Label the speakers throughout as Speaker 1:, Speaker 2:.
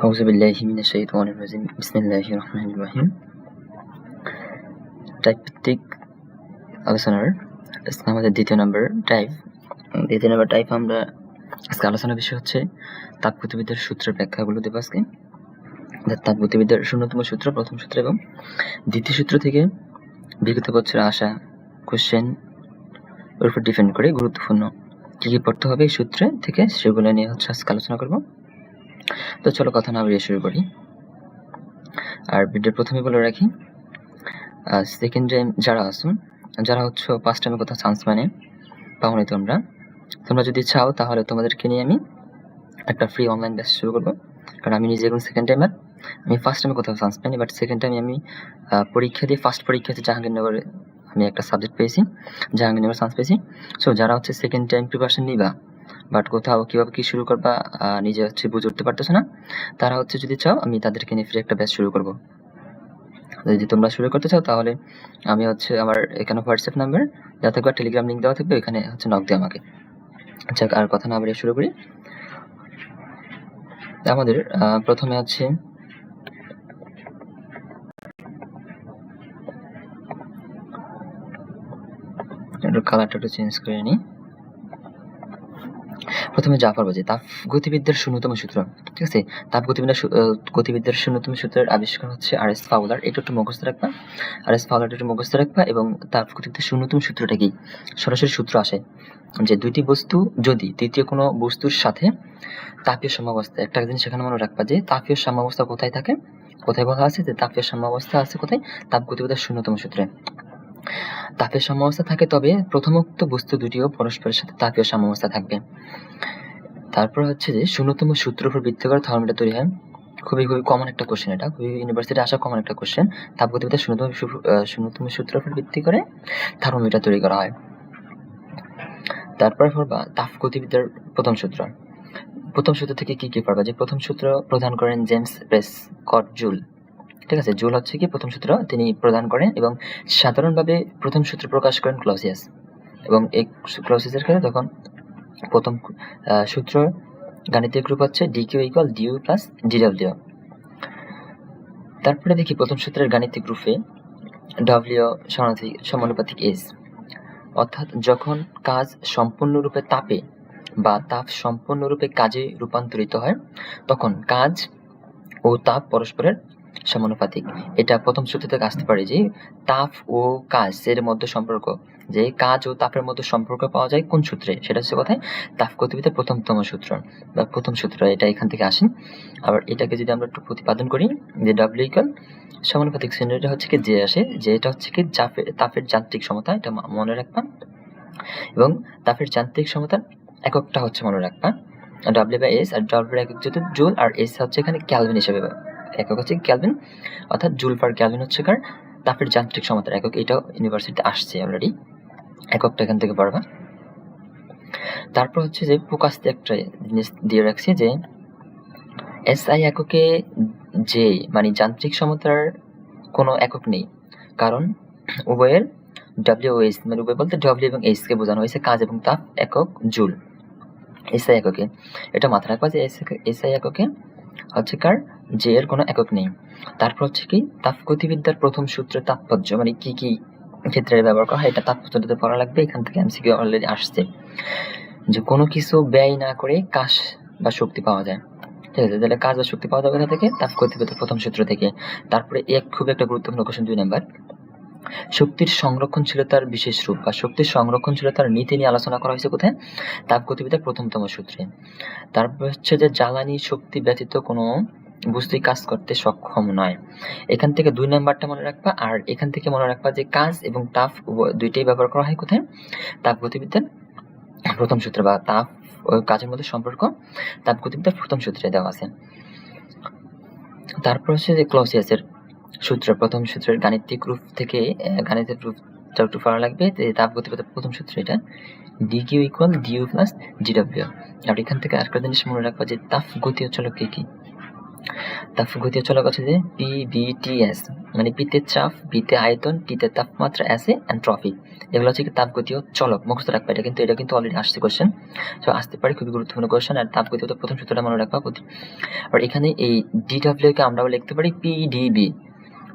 Speaker 1: أعوذ بالله من الشيطان الرجيم بسم الله الرحمن الرحيم type ভিত্তিক আলোচনার আজকে আমাদের দ্বিতীয় নম্বর টাইপ দ্বিতীয় নম্বর টাইপ আমরা আজকে আলোচনার বিষয় হচ্ছে তাপগতিবিদ্যার সূত্রের ব্যাখ্যাগুলো দেবো আজকে অর্থাৎ তাপগতিবিদ্যার শূন্যতম সূত্র প্রথম সূত্র এবং দ্বিতীয় সূত্র থেকে বিগত বছরে আসা কোশ্চেন ওর উপর ডিপেন্ড করে গুরুত্বপূর্ণ কী কী পড়তে হবে এই সূত্রে থেকে সেগুলো নিয়ে হচ্ছে আজকে আলোচনা করব তো চলো কথা না বাড়িয়ে শুরু করি। আর ভিডিও প্রথমে বলে রাখি সেকেন্ড টাইম যারা আসো যারা হচ্ছে ফার্স্ট টাইমে কোথাও চান্স মানে পাওনি তোমরা তোমরা যদি চাও তাহলে তোমাদেরকে নিয়ে আমি একটা ফ্রি অনলাইন ব্যাচ শুরু করব। কারণ আমি নিজে এখন সেকেন্ড টাইমার আমি ফার্স্ট টাইমে কোথাও চান্স পাইনি বাট সেকেন্ড টাইমে আমি পরীক্ষা দিয়ে ফার্স্ট পরীক্ষাতে জাহাঙ্গীরনগরে আমি একটা সাবজেক্ট পেয়েছি, জাহাঙ্গীরনগর চান্স পেয়েছি। সো যারা হচ্ছে সেকেন্ড টাইম প্রিপারেশন নিবা বাট কোথাও কীভাবে কি শুরু করবা নিজে হচ্ছে বুঝে উঠতে পারতেছো না? তারা হচ্ছে যদি চাও, আমি তাদেরকে নিয়ে ফ্রি একটা ব্যাচ শুরু করব। যদি তোমরা শুরু করতে চাও, তাহলে আমি হচ্ছে আমার এখানে হোয়াটসঅ্যাপ নাম্বার দেওয়া থাকবে টেলিগ্রাম লিঙ্ক দেওয়া থাকবে, ওইখানে হচ্ছে নক দিয়ে আমাকে। আচ্ছা আর কথা না বাড়িয়ে শুরু করি। আমাদের প্রথমে আছে কালারটা একটু চেঞ্জ করে নিই। প্রথমে যা পারব যে তাপ গতিবিদ্যার শূন্যতম সূত্র, ঠিক আছে? তাপ গতিবিদ্যার গতিবিদ্যার শূন্যতম সূত্রের আবিষ্কার হচ্ছে আর এস ফাউলার এটা একটু মুখস্থ রাখবা। আর এস ফাউলার একটু মুখস্থ রাখবা এবং তাপ গতিবিদ্যার শূন্যতম সূত্রটা কি? সরাসরি সূত্র আসে যে দুইটি বস্তু যদি তৃতীয় কোনো বস্তুর সাথে তাপীয় সাম্যাবস্থা, একটা জিনিস সেখানে মনে রাখবা যে তাপীয় সাম্যাবস্থা কোথায় থাকে? কোথায় বলা আছে যে তাপীয় সাম্যাবস্থা আছে কোথায়? তাপ গতিবিদ্যার শূন্যতম সূত্রে। তাপের সাম্যাবস্থা থাকে, তবে প্রথমোক্ত বস্তু দুটিও পরস্পরের সাথে তাপীয় সাম্যাবস্থা থাকবে। তারপর হচ্ছে যে শূন্যতম সূত্র উপর ভিত্তি করে থার্মোমিটার তৈরি হয়। খুবই খুবই কমন একটা কোশ্চেন এটা। খুবই ইউনিভার্সিটি আসা কমন একটা কোশ্চেন তাপগতিবিদ্যার শূন্যতম শূন্যতম সূত্রের উপর ভিত্তি করে থার্মোমিটার তৈরি করা হয়। তারপর পড়বা তাপগতিবিদ্যার প্রথম সূত্র। প্রথম সূত্র থেকে কি কি পারবা যে প্রথম সূত্র প্রদান করেন জেমস প্রেস, কট জুল। ঠিক আছে, জুল হচ্ছে কি প্রথম সূত্র তিনি প্রদান করেন এবং সাধারণভাবে প্রথম সূত্র প্রকাশ করেন ক্লসিয়াস। এবং এই ক্লসিয়াসের ক্ষেত্রে তখন প্রথম সূত্র গাণিতিক রূপ হচ্ছে D Q equal D U plus D W তারপরে দেখি প্রথম সূত্রের গাণিতিক রূপে ডব্লিউ সমানুপাতিক এস অর্থাৎ যখন কাজ সম্পূর্ণরূপে তাপে বা তাপ সম্পূর্ণরূপে কাজে রূপান্তরিত হয়, তখন কাজ ও তাপ পরস্পরের সমানুপাতিক। এটা প্রথম সূত্র থেকে আসতে পারে যে, তাপ ও কাজ এর মধ্যে সম্পর্ক। যে কাজ ও তাপের মধ্যে সম্পর্ক পাওয়া যায় কোন সূত্রে? সেটা হচ্ছে কোথায় তাপ গতিবিদ্যার প্রথমতম সূত্র বা প্রথম সূত্র। এটা এখান থেকে আসেন। আবার এটাকে যদি আমরা একটু প্রতিপাদন করি, যে ডাব্লিউ ইকাল সমানুপাতিক শ্রেণীটা হচ্ছে কি যে আসে। যে এটা হচ্ছে কি চাপের, তাপের যান্ত্রিক সমতা, এটা মনে রাখবা এবং তাপের যান্ত্রিক সমতার এককটা হচ্ছে মনে রাখবা ডাব্লিউ বাই এস আর ডাব্লিউ একক যেহেতু জুল আর এস হচ্ছে এখানে ক্যালভিন হিসেবে একক হচ্ছে ক্যালভিন, অর্থাৎ জুল পার ক্যালভিন হচ্ছে কার? তাপের যান্ত্রিক সমতার একক, এটাও ইউনিভার্সিটিতে আসছে অলরেডি এককটা এখান থেকে পারবা তারপর হচ্ছে যে ফোকাস একটা জিনিস দিয়ে রাখছি যে এসআই এককে যে মানে যান্ত্রিক সমতার কোনো একক নেই। কারণ উভয়ের ডাব্লিউ এস মানে উভয় বলতে ডাব্লিউ এবং এইচ কে বোঝানো হয়েছে কাজ এবং তাপ একক জুল। এসআই এককে, এটা মাথায় রাখবা যে এস এসআই এককে হচ্ছে কার যে এর কোনো একক নেই। তারপর হচ্ছে কি, তাপগতিবিদ্যার প্রথম সূত্র তাৎপর্য মানে কি কি ক্ষেত্রে ব্যবহার করা হয়, এটা তাৎপর্যটাতে পড়া লাগবে, এখান থেকে এমসিকিউ অলরেডি আসছে। যে কোনো কিছু ব্যয় না করে কাজ বা শক্তি পাওয়া যায়। ঠিক আছে, তাহলে কাজ বা শক্তি পাওয়া যাবে কোথা থেকে? তাপগতিবিদ্যার প্রথম সূত্র থেকে। তারপরে এক খুব একটা গুরুত্বপূর্ণ কোশ্চেন দুই নাম্বার শক্তির সংরক্ষণশীলতার বিশেষ রূপ বা শক্তির সংরক্ষণশীলতার নীতি নিয়ে আলোচনা করা হয়েছে কোথায়? তাপ তাপগতিবিদ্যার প্রথমতম সূত্রে। তারপর হচ্ছে যে জ্বালানি শক্তি ব্যতীত কোনো বস্তুই কাজ করতে সক্ষম নয়। এখান থেকে দুই নাম্বারটা মনে রাখবা। আর এখান থেকে মনে রাখবা যে কাজ এবং তাপ দুইটাই ব্যবহার করা হয় কোথায়? তাপ তাপগতিবিদ্যার প্রথম সূত্র বা তাপ কাজের মধ্যে সম্পর্ক তাপ তাপগতিবিদ্যার প্রথম সূত্রে দেওয়া আছে। তারপর হচ্ছে যে ক্লসিয়াসের সূত্র প্রথম সূত্রের গাণিতিক রূপ থেকে গাণিতিক রূপটা একটু পড়া লাগবে। যে তাপগতিবিদ্যার প্রথম সূত্র এটা। D Q equal D U plus D W আর এখান থেকে আরেকটা জিনিস মনে রাখবা যে তাপ গতি হচ্ছে হলো কি? কি তাপগতীয় চলক আছে যে পি বি টি এস মানে পিতে চাপ বিতে আয়তন টিতে তাপমাত্রা অ্যাসে ট্রফি এগুলো হচ্ছে কি তাপগতীয় চলক মুখস্থ রাখবে এটা কিন্তু এটা কিন্তু অলরেডি আসছে কোশ্চেন তো আসতে পারে খুবই গুরুত্বপূর্ণ কোশ্চেন আর তাপগতীয় তো প্রথম সূত্রটা মনে রাখবা। আর এখানে এই ডিডব্লিউ কে আমরা লিখতে পারি পিডিবি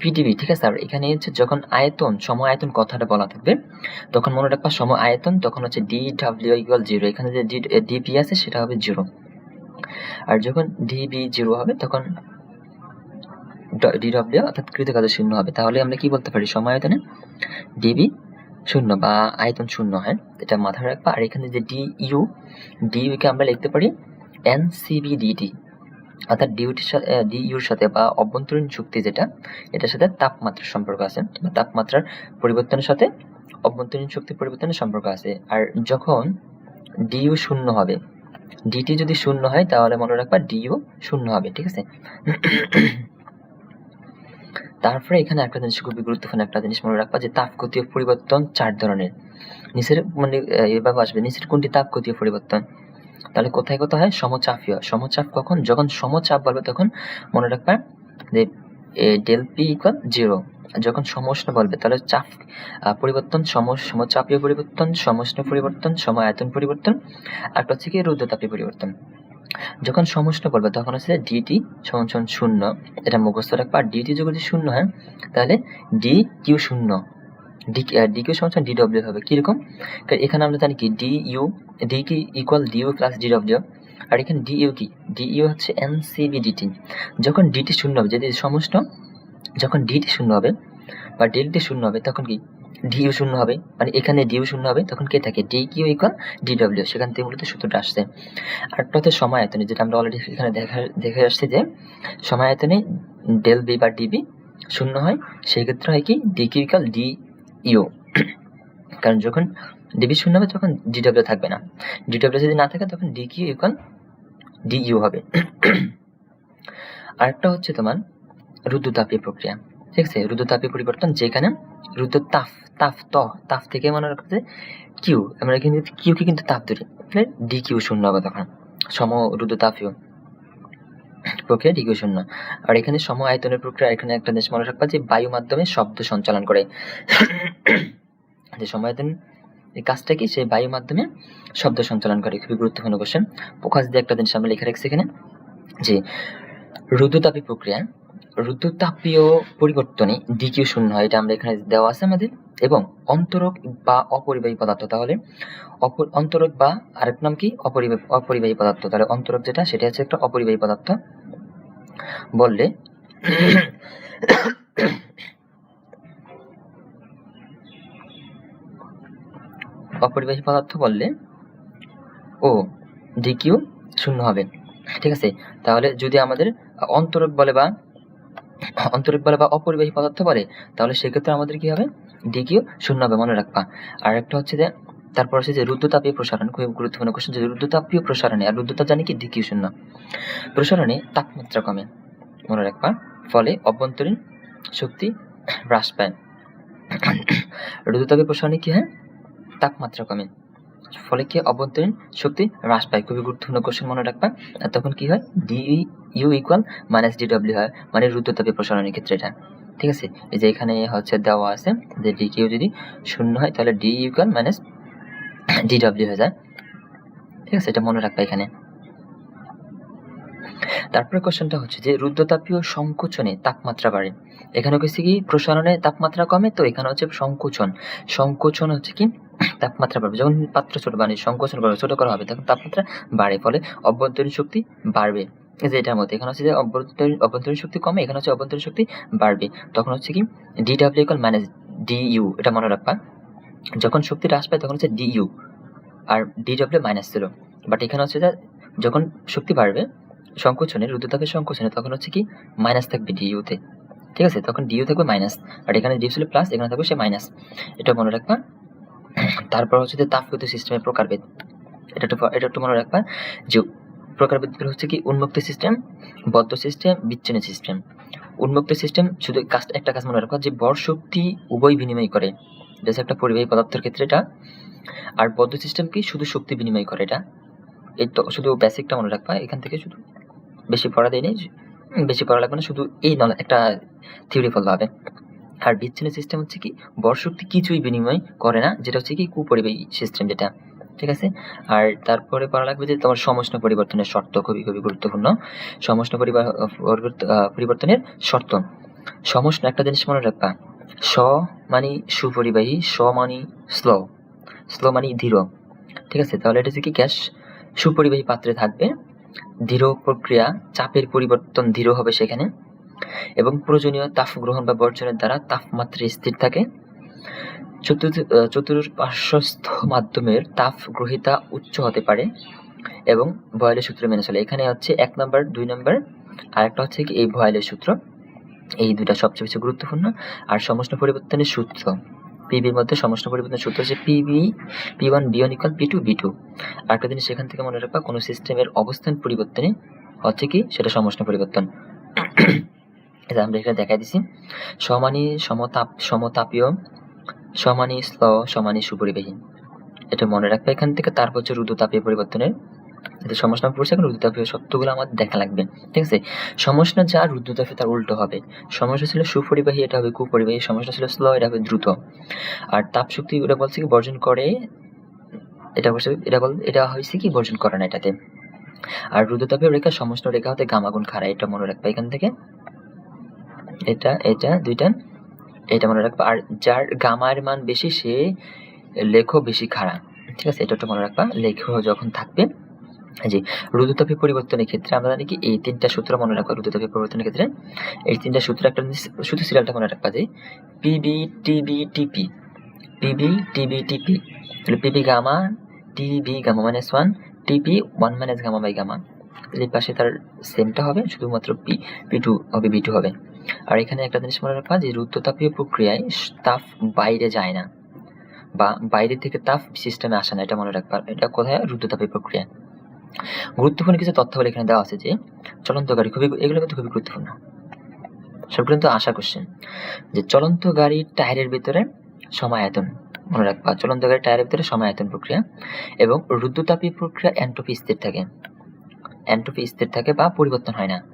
Speaker 1: পিডিবি ঠিক আছে? আর এখানে হচ্ছে যখন আয়তন, সম আয়তন কথাটা বলা থাকবে, তখন মনে রাখবা সম আয়তন তখন হচ্ছে ডি ডাব্লিউ ইকুয়াল জিরো এখানে যে ডিপি আছে সেটা হবে জিরো আর যখন ডিবি জিরো হবে, তখন ডিডব্লিউ অর্থাৎ কৃতকাজ শূন্য হবে। তাহলে আমরা কি বলতে পারি? সময় আয়তনে ডিবি শূন্য বা আয়তন শূন্য, হয়? এটা মাথায় রাখবা। আর এখানে যে ডি ইউ ডি কে আমরা লিখতে পারি এন সিবি ডিটি অর্থাৎ ডিউটির সাথে ডি ইউর সাথে বা অভ্যন্তরীণ শক্তি যেটা, এটার সাথে তাপমাত্রার সম্পর্ক আছে। বা তাপমাত্রার পরিবর্তনের সাথে অভ্যন্তরীণ শক্তি পরিবর্তনের সম্পর্ক আছে। আর যখন ডিইউ শূন্য হবে ডিটি যদি শূন্য হয়, তাহলে মনে রাখবা ডিইউ শূন্য হবে, ঠিক আছে? তারপরে এখানে একটা জিনিস খুবই গুরুত্বপূর্ণ একটা জিনিস মনে রাখবা যে তাপগতীয় পরিবর্তন চার ধরনের। নিচের মানে এভাবে আসবে। নিচের কোনটি তাপগতীয় পরিবর্তন? তাহলে কোথায় কোথায় হয়? সমচাপীয় সমচাপ কখন? যখন সমচাপ বলবে তখন মনে রাখবা যে ডেল পি ইকুয়াল জিরো যখন সমষ্ণ বলবে তাহলে চাপ পরিবর্তন সম সমচাপীয় পরিবর্তন, সমষ্ণ পরিবর্তন সম আয়তন পরিবর্তন, আর হচ্ছে কি রুদ্রতাপীয় পরিবর্তন। যখন সমষ্ণ বলবে তখন হচ্ছে ডিটি সমান শূন্য। এটা মুখস্থ রাখবা। আর ডিটি যদি শূন্য, হয়? তাহলে ডি কিউ শূন্য। ডি ডি কিউ সমান সমান ডিডব্লিউ হবে। কীরকম এখানে আমরা জানি কি D U D Q equal D U plus D W আর এখানে ডি ইউ কি? ডি ইউ হচ্ছে N C V D T যখন ডিটি শূন্য হবে, যদি সমস্ত যখন ডিটি শূন্য হবে বা ডেলটি শূন্য হবে, তখন কি? ডিইউ শূন্য হবে। মানে এখানে ডিইউ শূন্য হবে, তখন কে থাকে? ডি কিউ ইকুয়াল ডিডব্লিউ সেখান থেকে মূলত সূত্রটা আসছে। আরেকটা হচ্ছে সময় আয়তনে যেটা আমরা অলরেডি এখানে দেখা, দেখে আসছি যে সময় আয়তনে ডেল বি বা ডিবি শূন্য হয়, সেই ক্ষেত্রে হয় কি? D Q equal D U. কারণ যখন ডিবি শূন্য হবে, তখন ডিডব্লিউ থাকবে না। ডিডব্লিউ যদি না থাকে, তখন D Q equal D U হবে। আরেকটা হচ্ছে তোমার রুদ্রতাপীয় প্রক্রিয়া। ঠিক আছে? রুদ্রতাপীয় পরিবর্তন যেখানে রুদ্র তাপ তাপ ত, তাপ থেকে মনে রাখতে কিউ আমরা কিন্তু কিউ কে কিন্তু তাপ ধরি। ডি কিউ শূন্য হবে তখন। সম রুদ্রতাপীয় প্রক্রিয়া ডি কিউ শূন্য আর এখানে সম আয়তনের প্রক্রিয়া এখানে একটা জিনিস মনে রাখবা যে বায়ু মাধ্যমে শব্দ সঞ্চালন করে। যে সমায়তন এই কাজটা কি? সেই বায়ু মাধ্যমে শব্দ সঞ্চালন করে। খুবই গুরুত্বপূর্ণ কোশ্চেন পোকাস দিয়ে একটা জিনিস আমরা লিখে রাখছি এখানে, যে রুদ্রতাপী প্রক্রিয়া, রুদ্রতাপীয় পরিবর্তনে ডিকিউ শূন্য হয়। এটা আমরা এখানে দেওয়া আছে আমাদের। এবং অন্তরক বা অপরিবাহী পদার্থ, তাহলে অপর অন্তরক বা আরেক নাম কি? অপরিবাহী অপরিবাহী পদার্থ। তাহলে অন্তরক যেটা সেটা হচ্ছে একটা অপরিবাহী পদার্থ। বললে? অপরিবাহী পদার্থ বললে? ও ডিকিউ শূন্য হবে। ঠিক আছে, তাহলে যদি আমাদের অন্তরক বলে বা অন্তরক বলে বা অপরিবাহী পদার্থ বলে, তাহলে সেক্ষেত্রে আমাদের কি হবে? ডিকিউ শূন্য হবে, মনে রাখবা। আর একটা হচ্ছে যে তারপর হচ্ছে যে রুদ্রতাপীয় প্রসারণ, খুবই গুরুত্বপূর্ণ কোশ্চেন যে রুদ্রতাপীয় প্রসারণে, আর রুদ্রতাপ জানি কি ডিকিউ শূন্য। প্রসারণে তাপমাত্রা কমে, মনে রাখবা, ফলে অভ্যন্তরীণ শক্তি হ্রাস পায়। রুদ্রতাপীয় প্রসারণে কি হয়? তাপমাত্রা কমে, ফলে কি অভ্যন্তরীণ শক্তি হ্রাস পায়, খুবই গুরুত্বপূর্ণ কোশ্চেন মনে রাখবা। আর তখন কি হয়? D U equal minus D W হয় মানে রুদ্রতাপীয় প্রসারণের ক্ষেত্রে এটা। ঠিক আছে? এই যে এখানে হচ্ছে দেওয়া আছে, যে ডি কিউ যদি শূন্য হয়, তাহলে ডি ইকুয়াল মাইনাস ডিডব্লিউ হয়ে যায়। ঠিক আছে, এটা মনে রাখবা এখানে। তারপরে কোশ্চেনটা হচ্ছে যে রুদ্রতাপীয় সংকোচনে তাপমাত্রা বাড়ে। এখানে হচ্ছে কি, প্রসারণে তাপমাত্রা কমে, তো এখানে হচ্ছে সংকোচন। সংকোচন হচ্ছে কি, তাপমাত্রা বাড়বে। যখন পাত্র ছোট মানে সংকোচন করা ছোট করা হবে, তখন তাপমাত্রা বাড়ে, ফলে অভ্যন্তরীণ শক্তি বাড়বে। এই যে এটার মধ্যে, এখানে হচ্ছে যে অভ্যন্তরীণ অভ্যন্তরীণ শক্তি কমে, এখানে হচ্ছে অভ্যন্তরীণ শক্তি বাড়বে। তখন হচ্ছে কি D W equal D U এটা মনে রাখবা। যখন শক্তি হ্রাস পায় তখন হচ্ছে ডি ইউ আর ডি ডাব্লিউ মাইনাস ছিল বাট এখানে হচ্ছে যখন শক্তি বাড়বে, সংকোচনে, রুদ্রতাপের সংকোচনে, তখন হচ্ছে কি মাইনাস থাকবে ডিইউতে ঠিক আছে? তখন ডিইউ থাকবে মাইনাস আর এখানে ডিউ ছিল প্লাস এখানে থাকবে সে মাইনাস এটা মনে রাখবা। তারপর হচ্ছে যে তাপগতীয় সিস্টেমের প্রকারভেদ। এটা একটু এটা একটু মনে রাখবা যে প্রকারভেদগুলো হচ্ছে কি উন্মুক্ত সিস্টেম বদ্ধ সিস্টেম বিচ্ছিন্ন সিস্টেম উন্মুক্ত সিস্টেম শুধু কাজ একটা কাজ মনে রাখবা যে ভর শক্তি উভয় বিনিময় করে। যেটা একটা পরিবাহী পদার্থের ক্ষেত্রে এটা। আর বদ্ধ সিস্টেম কি? শুধু শক্তি বিনিময় করে এটা। এই তো শুধু বেসিকটা মনে রাখবা। এখান থেকে শুধু বেশি পড়া দেয়নি বেশি পড়া লাগবে না। শুধু এই নলে একটা থিওরি ফলো হবে। আর বিচ্ছিন্ন সিস্টেম হচ্ছে কি? বর শক্তি কিছুই বিনিময় করে না। যেটা হচ্ছে কি? কুপরিবাহী সিস্টেম যেটা। ঠিক আছে? আর তারপরে পড়া লাগবে যে তোমার সমষ্ণ পরিবর্তনের শর্ত খুবই খুবই গুরুত্বপূর্ণ। সমষ্ণ পরিবর্তনের শর্ত। সমষ্ণ একটা জিনিস মনে রাখবা। স মানে সুপরিবাহী, স মানে স্লো। স্লো মানে ধীর। ঠিক আছে, তাহলে এটা হচ্ছে কি গ্যাস সুপরিবাহী পাত্রে থাকবে। ধীর প্রক্রিয়া, চাপের পরিবর্তন ধীর হবে সেখানে। এবং প্রয়োজনীয় তাপ গ্রহণ বা বর্জনের দ্বারা তাপমাত্রা স্থির থাকে। চতুর্থ চতুর্পার্শ্বস্থ মাধ্যমের তাপ গ্রহিতা উচ্চ হতে পারে এবং ভয়েলের সূত্র মেনে চলে। এখানে হচ্ছে এক নম্বর, দুই নম্বর আর একটা হচ্ছে কি এই ভয়েলের সূত্র। এই দুটা সবচেয়ে বেশি গুরুত্বপূর্ণ। আর সমষ্ণ পরিবর্তনের সূত্র পিবির মধ্যে সমষ্ণ পরিবর্তনের সূত্র হচ্ছে P V P one V one equal P two V two আরেকটা জিনিস সেখান থেকে মনে রাখবা, কোনো সিস্টেমের অবস্থান পরিবর্তনে হচ্ছে কি? সেটা সমষ্ণ পরিবর্তন। এটা আমরা এখানে দেখাই দিছি, সমানি সমতাপ, সমতাপীয়, সমানি স্ল, সমানি সুপরিবাহী। এটা মনে রাখবে এখান থেকে, তারপর হচ্ছে রুদ্রতাপীয় পরিবর্তনের এটা সমস্যা পড়ছে, এখন রুদ্রতাপীয় শব্দগুলো আমাদের দেখা লাগবে। ঠিক আছে? সমস্যা যা রুদ্রতাপীয় তার উল্টো হবে। সমস্যা ছিল সুপরিবাহী, এটা হবে কুপরিবাহী। সমস্যা ছিল স্লো, এটা হবে দ্রুত। আর তাপ শক্তি ওটা বলছে কি, বর্জন করে, এটা বলছে, এটা বল, এটা হয়েছে কি, বর্জন করে না এটাতে। আর রুদ্রতাপীয় রেখা সমস্ত রেখা হতে গামাগুণ খাড়া, এটা মনে রাখবে এখান থেকে। এটা এটা, দুইটা, এটা মনে রাখবা। আর যার গামার মান বেশি, সে লেখো বেশি খাড়া। ঠিক আছে? এটা একটু মনে রাখবা। লেখো যখন থাকবে জি রুদ্রতাপীয় পরিবর্তনের ক্ষেত্রে আমরা জানি কি এই তিনটা সূত্র মনে রাখবা রুদ্রতাপীয় পরিবর্তনের ক্ষেত্রে। এই তিনটা সূত্র একটা শুধু সিরিয়ালটা মনে রাখবা যে P V T V T P P V T V T P তাহলে P V gamma T V gamma minus one T P one minus gamma by gamma এই পাশে তার সেমটা হবে, শুধুমাত্র পি পি টু হবে বি টু হবে। আর এখানে একটা জিনিস মনে রাখবা যে রুদ্রতাপীয় প্রক্রিয়ায় তাপ বাইরে যায় না, বা বাইরে থেকে তাপ সিস্টেমে আসে না, এটা মনে রাখবা। এটা কোথায়? রুদ্রতাপীয় প্রক্রিয়া গুরুত্বপূর্ণ কিছু তথ্য এখানে দেওয়া আছে যে, চলন্ত গাড়ি খুবই, এগুলো কিন্তু খুবই গুরুত্বপূর্ণ। সবগুলো কিন্তু আশা কোশ্চেন যে, চলন্ত গাড়ির টায়ারের ভিতরে সমায়তন, মনে রাখবা চলন্ত গাড়ির টায়ারের ভিতরে সমায়তন প্রক্রিয়া এবং রুদ্রতাপী প্রক্রিয়া অ্যান্ট্রপি স্থির থাকে। অ্যান্ট্রপি স্থির থাকে বা পরিবর্তন হয় না।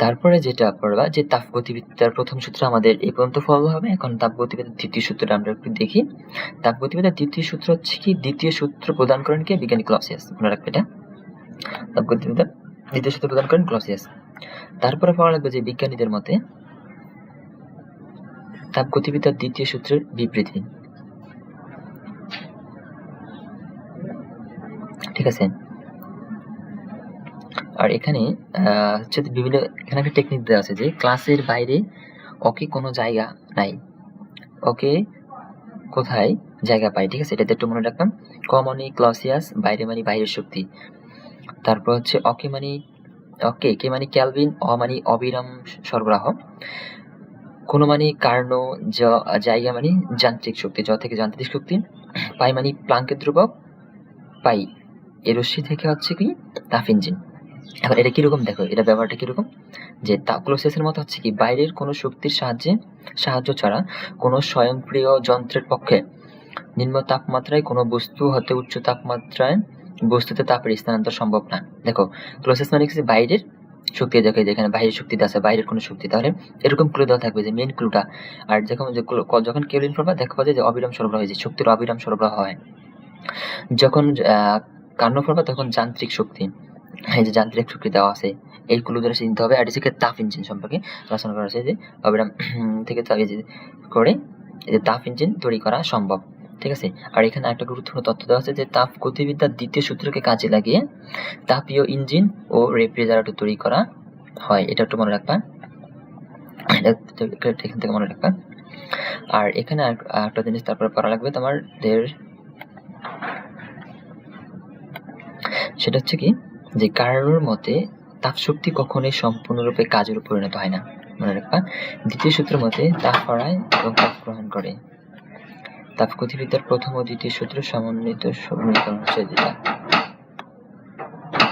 Speaker 1: তারপরে যেটা পড়বা যে তাপগতিবিদ্যার প্রথম সূত্র আমাদের এই পর্যন্ত ফলো হবে। এখন তাপগতিবিদ্যার দ্বিতীয় সূত্রটা আমরা একটু দেখি। তাপগতিবিদ্যার দ্বিতীয় সূত্র হচ্ছে কি? দ্বিতীয় সূত্র প্রদান করেন কে? বিজ্ঞানী ক্লসিয়াস। মনে রাখবে এটা? তাপগতিবিদ্যার দ্বিতীয় সূত্র প্রদান করেন ক্লসিয়াস। তারপরে পড়া লাগবে যে বিজ্ঞানীদের মতে তাপগতিবিদ্যার দ্বিতীয় সূত্রের বিবৃতি ঠিক আছে? আর এখানে হচ্ছে বিভিন্ন, এখানে একটা টেকনিক দেওয়া আছে যে ক্লাসের বাইরে ওকে কোনো জায়গা নাই। ওকে কোথায় জায়গা পাই, ঠিক আছে? এটাতে একটু মনে রাখলাম ক মানে ক্লসিয়াস বাইরে মানে বাইরের শক্তি। তারপর হচ্ছে অকে মানে অকে কে মানে ক্যালভিন, অ মানে অবিরাম সরবরাহ। কোনো মানে কার্ণ জায়গা মানে যান্ত্রিক শক্তি, জ থেকে যান্ত্রিক শক্তি। পাই মানে প্লাঙ্কের ধ্রুবক, পাই। এর রশ্মি থেকে হচ্ছে কি? তাপ ইঞ্জিন। এখন এটা কীরকম? দেখো এটা ব্যাপারটা কীরকম? যে তাপক্লোসিসের মতো হচ্ছে কি বাইরের কোনো শক্তির সাহায্যে সাহায্য ছাড়া কোনো স্বয়ংক্রিয় যন্ত্রের পক্ষে নিম্ন তাপমাত্রায় কোনো বস্তু হতে উচ্চ তাপমাত্রায় বস্তুতে তাপের স্থানান্তর সম্ভব না। দেখো ক্লোসেস মানে হচ্ছে বাইরের শক্তি দেখো যেখানে বাইরের শক্তিতে আছে বাইরের কোনো শক্তি তাহলে এরকম ক্লু দেওয়া থাকবে যে মেন ক্লুটা আর যখন যে যখন কেউলিন প্রভাব দেখো যে অবিরাম সরবরাহ হয়েছে শক্তির অবিরাম সরবরাহ হয়। যখন আহ, কার্ণ প্রভাব তখন যান্ত্রিক শক্তি। এই যে যান্ত্রিক শক্তি দেওয়া আছে, এই ক্লু দ্বারা চিনতে হবে আর এটি তাপ ইঞ্জিন সম্পর্কে আলোচনা করা আছে যে অবিরাম থেকে এই করে এই যে তাপ ইঞ্জিন তৈরি করা সম্ভব, ঠিক আছে? আর এখানে একটা গুরুত্বপূর্ণ তথ্য দেওয়া আছে যে তাপ গতিবিদ্যার দ্বিতীয় সূত্রকে কাজে লাগিয়ে তাপীয় ইঞ্জিন ও রেফ্রিজারেটর তৈরি করা হয়, এটা একটু মনে রাখবা। এটা এখান থেকে মনে রাখবা। আর এখানে একটা জিনিস তারপরে পড়া লাগবে তোমার সেটা হচ্ছে কি যে কারোর মতে তাপ শক্তি কখনোই সম্পূর্ণরূপে কাজের পরিণত হয় না। মনে রাখবা, দ্বিতীয় সূত্র মতে তাপ হরায় এবং তাপ গ্রহণ করে। তাপ তাপগতিবিদ্যার প্রথম ও দ্বিতীয় সূত্র সমন্বিত সমীকরণ হচ্ছে যেটা।